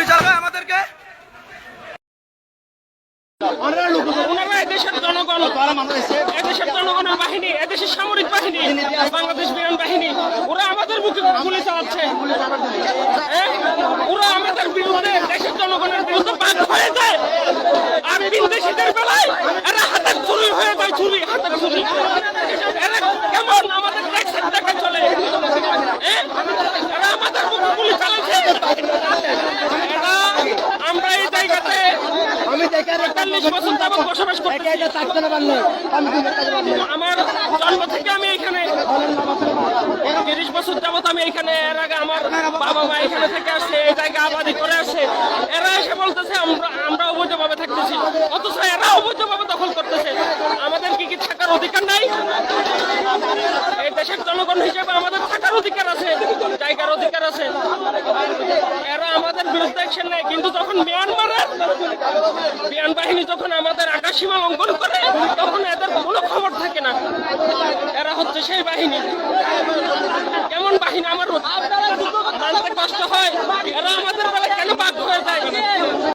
গুলি চালাবে আমাদেরকে? জনগণ সামরিক বাহিনী বাংলাদেশ বিমান বাহিনী ওরা আমাদের মুখে গুলি চালাচ্ছে। পারব আমার জন্ম থেকে আমি এখানে তিরিশ বছর যাবত আমি এখানে এর আগে আমার বাবা মা এখানে থেকে আসছে এই জায়গা আবাদি করে আসছে এরা এসে বলতেছে আমরা আমরা অবৈধভাবে থাকতেছি। অথচ এরা অবৈধভাবে দখল করতেছে। আমাদের কি কি থাকার অধিকার নাই? এই দেশের জনগণ হিসেবে আমাদের থাকার অধিকার আছে জায়গার অধিকার আছে এরা আমাদের বিরুদ্ধে অ্যাকশন নেয় কিন্তু যখন মিয়ানমারের বিমান বাহিনী যখন আমাদের আকাশসীমা লঙ্ঘন করে, তখন এদের কোনো খবর থাকে না। এরা হচ্ছে সেই বাহিনী। কেমন বাহিনী?